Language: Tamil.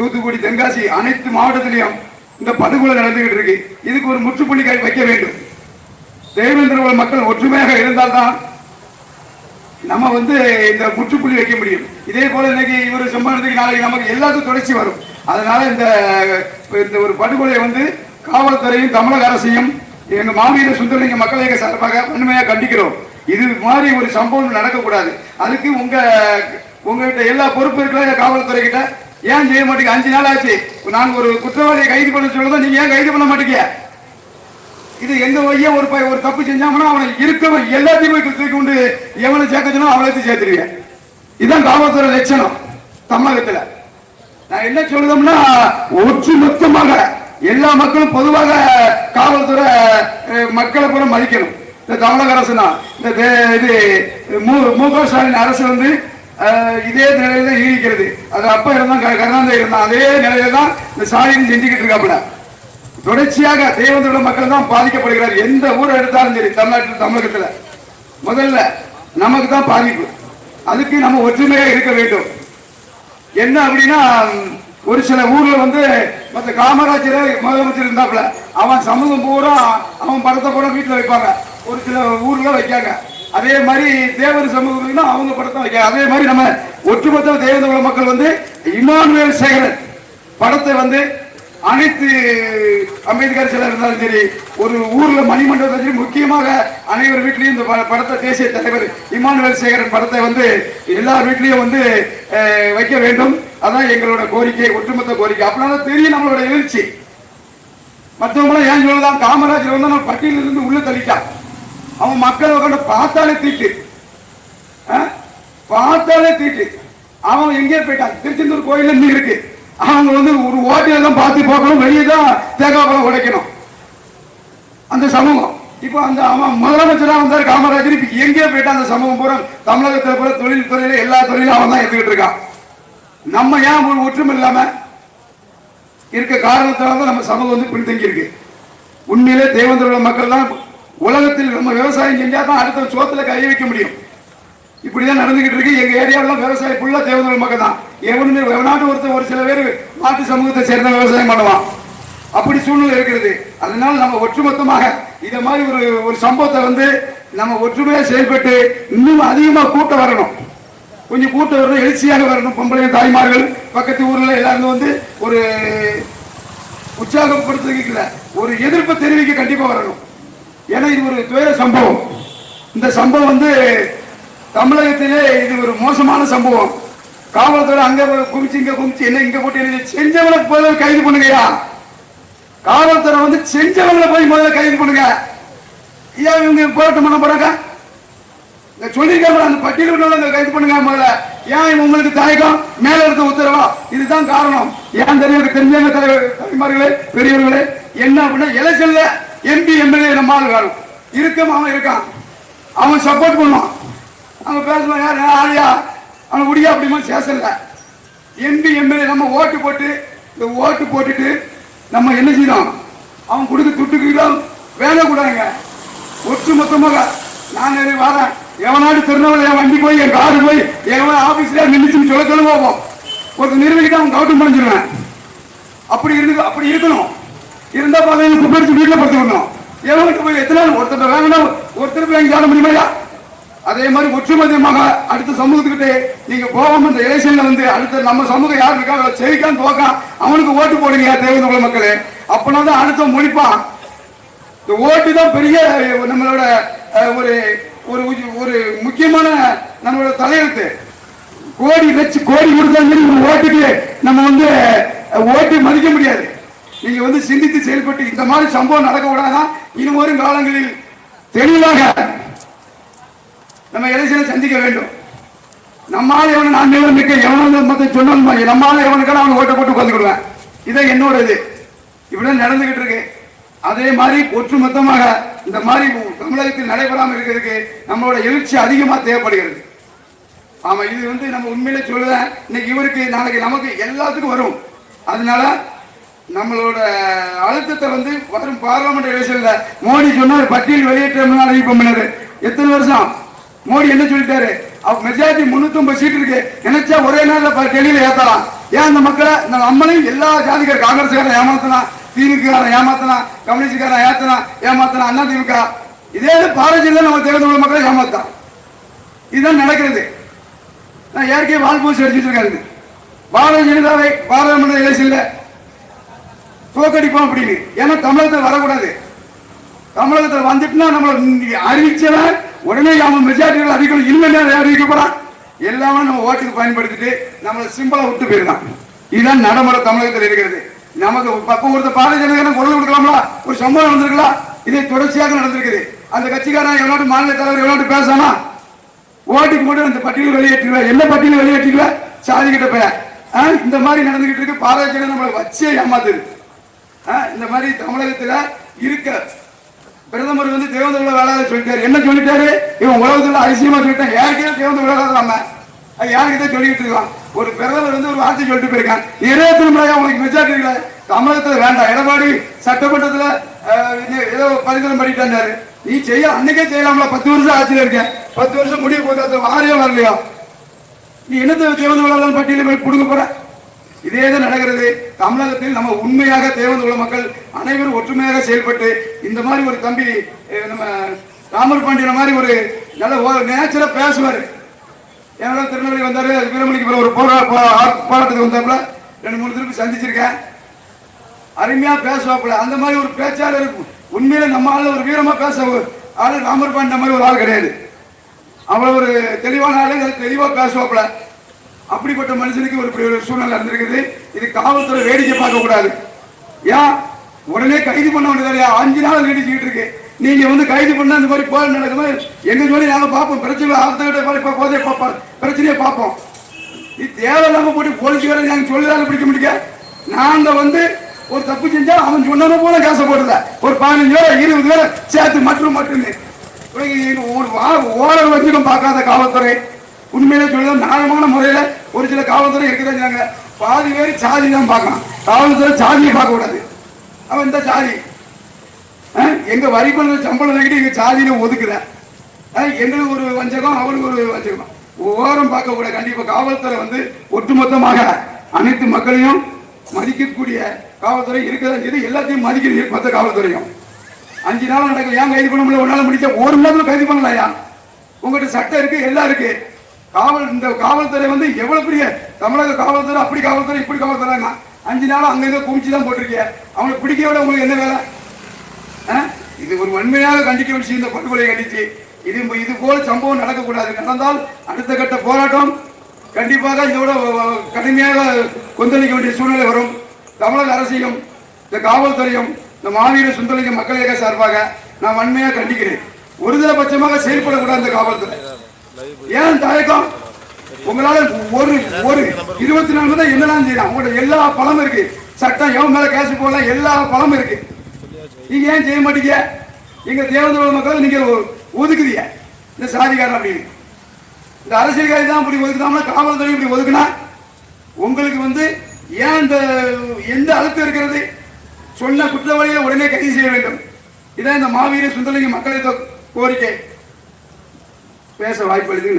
தூத்துக்குடி தென்காசி அனைத்து மாவட்டத்திலையும் இந்த படுகொலை நடந்துகிட்டு இருக்கு. இதுக்கு ஒரு முற்றுப்புள்ளி வைக்க வேண்டும். தேவேந்திர மக்கள் ஒற்றுமையாக இருந்தால்தான் நம்ம வந்து இந்த முற்றுப்புள்ளி வைக்க முடியும். இதே போல இன்னைக்கு இவர் சம்பளத்துக்கு நாளைக்கு நமக்கு எல்லாத்துக்கும் தொடர்ச்சி வரும். அதனால இந்த இந்த ஒரு படுகொலையை வந்து காவல்துறையும் தமிழக அரசையும் எங்க மாவீர சுந்தரலிங்க மக்கள் இயக்க சார்பாக வன்மையாக கண்டிக்கிறோம். இது மாதிரி ஒரு சம்பவம் நடக்கக்கூடாது. அதுக்கு உங்க உங்ககிட்ட எல்லா பொறுப்பு இருக்கிற காவல்துறை கிட்ட ஏன் செய்ய மாட்டீங்க? அஞ்சு நாள் ஆச்சு. நாங்க ஒரு குற்றவாளியை கைது பண்ண சொல்லதான் நீங்க ஏன் கைது பண்ண மாட்டீங்க? இது எங்க வழியா ஒரு பையன் ஒரு தப்பு செஞ்சாங்கன்னா அவனை இருக்கவன் எல்லாத்தையும் போய் தூக்கி கொண்டு எவனை சேர்க்கணும் அவளை சேர்த்துருவேன். இதுதான் காவல்துறை லட்சணம் தமிழகத்துல. நான் என்ன சொல்லுதோம்னா ஒட்டுமொத்தமாக எல்லா மக்களும் பொதுவாக காவல்துறை மக்களை கூட மதிக்கணும். இந்த தமிழக அரசுனா இந்த தே- இது மு- மு க ஸ்டாலின் அரசு வந்து இதே நிலையில நீடிக்கிறது. அது அப்ப இருந்தால் க- கருணாநிதி இருந்தான் அதே நிலையில தான் இந்த ஸ்டாலின் செஞ்சுக்கிட்டு இருக்காப்புல. தொடர்ச்சியாக தேவந்தோட மக்கள் தான் பாதிக்கப்படுகிறார். எந்த ஊரை எடுத்தாலும் சரி தமிழ்நாட்டில் தமிழகத்துல. முதல்ல நமக்கு தான் பாதிப்பு. அதுக்கு நம்ம ஒற்றுமையாக இருக்க வேண்டும். என்ன அப்படின்னா ஒரு சில ஊர்ல வந்து மற்ற காமராஜர் முதலமைச்சர் இருந்தாப்புல அவன் சமூகம் பூரா அவன் படத்தை பூரா வீட்டில் வைப்பாங்க. ஒரு சில ஊர்ல வைக்காங்க. அதே மாதிரி தேவர் சமூகம்னா அவங்க படத்தை வைக்க. அதே மாதிரி நம்ம ஒட்டுமொத்த தேவேந்திர மக்கள் வந்து இமானுவேல் சேகரன் படத்தை வந்து அனைத்து அம்பேத்கர் சிலர் இருந்தாலும் சரி ஒரு ஊர்ல மணிமண்டபத்தில் சரி முக்கியமாக அனைவர் வீட்லயும் இந்த ப- படத்தை தேசிய தலைவர் இமானுவேல் சேகரன் படத்தை வந்து எல்லார் வீட்லயும் வந்து வைக்க வேண்டும். அதான் எங்களோட கோரிக்கை ஒட்டுமொத்த கோரிக்கை. அப்படின்னா தெரியும் நம்மளோட எழுச்சி. மற்றவங்களாம் ஏன் சொல்லலாம் காமராஜர் வந்து நம்ம பட்டியலில் இருந்து உள்ள தள்ளிட்டான். அவன் மக்களை உட்காந்து பார்த்தாலே தீட்டு ஆ? பார்த்தாலே தீட்டு அவன் எங்கே போயிட்டான். திருச்செந்தூர் கோயில் இன்னும் இருக்கு அவங்க வந்து ஒரு ஓட்டையில தான் பார்த்து போகணும் வெளியே தான் தேங்காய்பழம் உடைக்கணும். அந்த சமூகம். இப்போ அந்த அவன் முதலமைச்சராக வந்தார் காமராஜர். இப்போ எங்கே போயிட்டான் அந்த சமூகம் பூரா. தமிழகத்தில் பூரா தொழில்துறையில எல்லா துறையிலும் அவன் தான் எடுத்துக்கிட்டு இருக்கான். நம்ம ஏன் ஒரு ஒற்றுமை இல்லாம இருக்க காரணத்தினால தான் நம்ம சமூகம் வந்து பின்தங்கி இருக்கு உண்மையிலே தேவேந்திர மக்கள் தான் உலகத்தில் நம்ம விவசாயம் செஞ்சா தான் அடுத்த சோத்துல கை வைக்க முடியும். இப்படிதான் நடந்துகிட்டு இருக்கு. எங்க ஏரியாவிலாம் விவசாயம் ஃபுல்லா தேவதல் மக்கள் தான் எவனுமே வெளிநாட்டு ஒருத்தர் ஒரு சில பேர் மாட்டு சமூகத்தை சேர்ந்த விவசாயம் பண்ணுவான். அப்படி சூழ்நிலை இருக்கிறது. அதனால நம்ம ஒற்றுமொத்தமாக இதை மாதிரி ஒரு ஒரு சம்பவத்தை வந்து நம்ம ஒற்றுமையாக செயல்பட்டு இன்னும் அதிகமாக கூட்ட வரணும். கொஞ்சம் கூட்ட வரணும். எழுச்சியாக வரணும். பொம்பளை தாய்மார்கள் பக்கத்து ஊர்ல எல்லாரும் வந்து ஒரு உற்சாகப்படுத்துறதுக்கு ஒரு எதிர்ப்பை தெரிவிக்க கண்டிப்பாக வரணும். ஏன்னா இது ஒரு துயர சம்பவம். இந்த சம்பவம் வந்து தமிழகத்திலே இது ஒரு மோசமான சம்பவம். காவல்துறை அங்க குமிச்சு இங்க குமிச்சு என்ன இங்க போட்டு என்ன செஞ்சவனை முதல்ல கைது பண்ணுங்கயா காவல்துறை வந்து செஞ்சவங்களை போய் முதல்ல கைது பண்ணுங்க. ஏன் இவங்க போராட்டம் பண்ண போறாங்க? இந்த சொல்லியிருக்காங்க அந்த பட்டியல் உள்ளவங்க கைது பண்ணுங்க முதல்ல. ஏன் உங்களுக்கு தாயகம்? மேல இருக்க உத்தரவா? இதுதான் காரணம். ஏன் தெரியும்? தெரிஞ்சவங்க தலைவர் தலைமார்களே பெரியவர்களே என்ன அப்படின்னா எலெக்ஷன்ல எம்பி எம்எல்ஏ நம்ம ஆள் வேணும் அவன் இருக்கான். அவன் சப்போர்ட் பண்ணுவான். அவன் பேசுவான் யார்? ஆளியா? அவன் முடியா அப்படிமா சேசல்ல. எம்பி எம்எல்ஏ நம்ம ஓட்டு போட்டு இந்த ஓட்டு போட்டுட்டு நம்ம என்ன செய்யணும்? அவன் கொடுத்து துட்டுக்கு வேலை கூடாதுங்க. ஒட்டு மொத்தமாக நான் நிறைய வரேன். எவனாடு திருநெல்வேலி என் வண்டி போய் என் காரு போய் எவன் ஆஃபீஸில் நின்றுச்சுன்னு சொல்ல சொல்ல போவோம். ஒருத்தர் நிர்வகிட்டு அவன் கவுட்டம் பண்ணிச்சிருவேன் அப்படி இருந்து அப்படி இருக்கணும். இருந்தா பார்த்தீங்கன்னா குப்பரிச்சு வீட்டுல படுத்துக்கணும் எவன்கிட்ட போய் எத்தனை நாள்? ஒருத்தர் வாங்கினா ஒருத்தர் வாங்கி சாட முடியுமா அதே மாதிரி ஒற்றுமதியமாக அடுத்த சமூகத்துக்கிட்டே நீங்க போகாம இந்த எலெக்ஷன்ல வந்து அடுத்த நம்ம சமூகம் யார் இருக்கா செய்கான் தோக்கான் அவனுக்கு ஓட்டு போடுங்க தேவையான மக்களே. அப்பனா தான் அடுத்த முடிப்பான் இந்த ஓட்டு தான் பெரிய நம்மளோட ஒரு ஒரு ஒரு முக்கியமான நம்மளோட தலையெழுத்து. கோடி வச்சு கோடி கொடுத்தாலும் ஓட்டுக்கு நம்ம வந்து ஓட்டு மதிக்க முடியாது. நீங்க வந்து சிந்தித்து செயல்பட்டு இந்த மாதிரி சம்பவம் நடக்க கூடாதான் இனி வரும் காலங்களில் தெளிவாக நம்ம எலெக்ஷனை சந்திக்க வேண்டும். நம்மால் எவனை நான் நிலம் மிக்க எவனும் மத்த மாதிரி நம்மள எவனுக்கான அவன் ஓட்ட போட்டு உட்காந்துக்கிடுவேன் இதை என்னோட இது இப்படி நடந்துகிட்டு இருக்கு. அதே மாதிரி ஒட்டுமொத்தமாக இந்த மாதிரி தமிழகத்தில் நடைபெறாமல் இருக்கிறதுக்கு நம்மளோட எழுச்சி அதிகமாக தேவைப்படுகிறது. ஆமாம் இது வந்து நம்ம உண்மையில சொல்லுவேன். இன்னைக்கு இவருக்கு நாளைக்கு நமக்கு எல்லாத்துக்கும் வரும். அதனால நம்மளோட அழுத்தத்தை வந்து வரும் பார்லமெண்ட் எலெக்ஷன்ல மோடி சொன்னார் பட்டியல் வெளியேற்றம்னு அறிவிப்பு பண்ணாரு எத்தனை வருஷம்? மோடி என்ன சொல்லிட்டாரு? அவர் மெஜாரிட்டி முன்னூத்தி சீட் இருக்கு. நினைச்சா ஒரே நாள்ல டெல்லியில ஏத்தலாம். ஏன் அந்த மக்களை நம்ம நம்மளையும் எல்லா ஜாதிக்கார காங்கிரஸ்காரன் ஏமாத்தலாம் திமுககாரன் ஏமாத்தலாம் கம்யூனிஸ்ட்காரன் ஏத்தலாம் ஏமாத்தலாம் அண்ணா திமுக. இதே பாரதிய நம்ம தேர்தல் உள்ள மக்களை ஏமாத்தான் இதுதான் நடக்கிறது. நான் இயற்கையை வால்பூசி அடிச்சுட்டு இருக்காரு பாரதிய ஜனதாவை பாராளுமன்ற எலெக்ஷன்ல தோக்கடிப்போம் அப்படின்னு. ஏன்னா தமிழகத்தில் வரக்கூடாது. தமிழகத்தில் வந்துட்டுனா நம்மளை அறிவிச்சவன் உடனே அவன் மெஜாரிட்டிகள் அதிகம் இனிமேல் அறிவிக்க போறான் எல்லாமே நம்ம ஓட்டுக்கு பயன்படுத்திட்டு நம்மளை சிம்பிளா விட்டு போயிருந்தான் இதுதான் நடைமுறை தமிழகத்தில் இருக்கிறது. நமக்கு பக்கம் ஒருத்தர் பாரதிய ஜனதா குரல் கொடுக்கலாம்ல? ஒரு சம்பவம் நடந்திருக்கலாம் இதே தொடர்ச்சியாக நடந்திருக்குது. அந்த கட்சிக்காரன் எவ்வளோ மாநில தலைவர் எவ்வளோ பேசானா? ஓட்டுக்கு போட்டு அந்த பட்டியல் வெளியேற்றுவ என்ன பட்டியல் வெளியேற்றுவ சாதி கிட்ட போய. ஆ, இந்த மாதிரி நடந்துகிட்டு இருக்கு. பாரதிய ஜனதா நம்மளை வச்சே ஏமாத்துது. இந்த மாதிரி தமிழகத்துல இருக்க பிரதமர் வந்து தேவந்த வேளாத சொல்லிட்டாரு. என்ன சொல்லிட்டாரு? இவன் உலகத்துல அதிசயமா சொல்லிட்டான். யாருக்கே தேவந்த வேளாத நம்ம யாருக்கு தான் சொல்லிட்டு இருக்கான்? ஒரு பிரதமர் வந்து ஒரு வார்த்தை சொல்லிட்டு போயிருக்கான். இருபத்தி முறையா உனக்கு மெஜாரிட்டி இல்லை. தமிழகத்துல வேண்டாம். எடப்பாடி சட்டமன்றத்துல ஏதோ பரிந்துரம் பண்ணிட்டு வந்தாரு நீ செய்ய அன்னைக்கே செய்யலாம்ல. பத்து வருஷம் ஆட்சியில் இருக்கேன். பத்து வருஷம் முடிய போது வாரியம் வரலையா? நீ என்னத்தை தேவந்த வேளாளர் பட்டியலில் போய் கொடுக்க போற? இதே தான் நடக்கிறது. தமிழகத்தில் நம்ம உண்மையாக தேவந்த உள்ள மக்கள் அனைவரும் ஒற்றுமையாக செயல்பட்டு இந்த மாதிரி ஒரு தம்பி நம்ம ராமர் பாண்டியன மாதிரி ஒரு நல்ல நேச்சரா பேசுவார். என்னோட திருநெல்வேலி வந்தாரு அது வீரமணிக்கு பிறகு ஒரு போரா போராட்டத்துக்கு வந்தாப்புல ரெண்டு மூணு திருப்பி சந்திச்சிருக்கேன். அருமையா பேசுவாப்புல. அந்த மாதிரி ஒரு பேச்சாளர் உண்மையில நம்ம ஆள் ஒரு வீரமா பேச ஆள் ஆளு ராமர் பாண்டிய மாதிரி ஒரு ஆள் கிடையாது. அவ்வளவு ஒரு தெளிவான ஆளு தெளிவா பேசுவாப்புல. அப்படிப்பட்ட மனுஷனுக்கு ஒரு ஒரு சூழ்நிலை இருந்திருக்குது இது காவல்துறை வேடிக்கை பார்க்க கூடாது. ஏன் உடனே கைது பண்ண வேண்டியது அஞ்சு நாள் நீடிச்சுக்கிட்டு இருக்கு. நீங்க வந்து கைது பண்ண இந்த மாதிரி போல் நடக்குது எங்க சொல்லி நாங்க பார்ப்போம். பிரச்சனை ஆபத்துக்கிட்ட மாதிரி போதே பார்ப்போம் பிரச்சனையை பார்ப்போம். இது தேவையில்லாம போட்டு போலீஸ்காரன் நாங்க சொல்லிதான் பிடிக்க முடியல. நாங்க வந்து ஒரு தப்பு செஞ்சா அவன் சொன்னதை போல கேச போடல. ஒரு பதினஞ்சு ரூபா இருபது ரூபா சேர்த்து மற்றும் மட்டும். ஒரு ஓர வச்சுக்கும் பார்க்காத காவல்துறை. உண்மையிலே சொல்ல நியாயமான முறையில ஒரு சில காவல்துறை இருக்குதான் செய்றாங்க. பாதி பேர் சாதி தான் பார்க்கலாம் காவல்துறை சாதியை பார்க்க கூடாது. அவன் இந்த சாதி. எங்க வரி பண்ண சம்பளம் வாங்கிட்டு எங்க சாதியில ஒதுக்குறேன் எங்களுக்கு ஒரு வஞ்சகம் அவனுக்கு ஒரு வஞ்சகம். ஓரம் பார்க்க கூட கண்டிப்பா காவல்துறை வந்து ஒட்டுமொத்தமாக அனைத்து மக்களையும் மதிக்கக்கூடிய காவல்துறை இருக்கிறதா. இது எல்லாத்தையும் மதிக்கிறது மற்ற காவல்துறையும். அஞ்சு நாள் நடக்கும். ஏன் கைது பண்ண முடியல? ஒரு நாள் முடிச்சா ஒரு நாள் கைது பண்ணலையா? உங்கள்கிட்ட சட்டம் இருக்கு எல்லாம் இருக்கு. காவல் இந்த காவல்துறை வந்து எவ்வளவு பெரிய தமிழக காவல்துறை அப்படி காவல்துறை இப்படி காவல்துறைங்க. அஞ்சு நாள் அங்கங்க குமிச்சு தான் போட்டிருக்கீங்க அவங்களுக்கு பிடிக்க விட உங்களுக்கு என்ன வேலை? ஆ? இது ஒரு வன்மையாக கண்டிக்க விஷயம் இந்த படுகொலை கண்டிச்சு. இது இது போல சம்பவம் நடக்கக்கூடாது. நடந்தால் அடுத்த கட்ட போராட்டம் கண்டிப்பாக இதோட கடுமையாக கொந்தளிக்க வேண்டிய சூழ்நிலை வரும். தமிழக அரசையும் இந்த காவல்துறையும் இந்த மாவீர சுந்தரலிங்க மக்கள் இயக்க சார்பாக நான் வன்மையாக கண்டிக்கிறேன். ஒருதலை பட்சமாக செயல்படக்கூடாது இந்த காவல்துறை. ஏன் தயக்கம் உங்களால ஒரு ஒரு இருபத்தி நாலு தான் என்னெல்லாம் செய்யலாம். உங்களோட எல்லா பழமும் இருக்கு. சட்டம் எவன் மேல கேஸ் போடலாம் எல்லா பழமும் இருக்கு. நீங்க ஏன் செய்ய மாட்டீங்க? எங்க தேவந்தோட மக்கள் நீங்க ஒ- ஒதுக்குதீங்க. இந்த சாதிக்காரன் அப்படின்னு இந்த அரசியல்காரி தான் இப்படி ஒதுக்குதாமனா காவல்துறை இப்படி ஒதுக்குனா? உங்களுக்கு வந்து ஏன் இந்த எந்த அழுத்தம் இருக்கிறது? சொன்ன குற்றவாளிகளை உடனே கைது செய்ய வேண்டும். இதான் இந்த மாவீர சுந்தரலிங்க மக்களுக்கு கோரிக்கை. பேச வாய்ப்பு அளித்து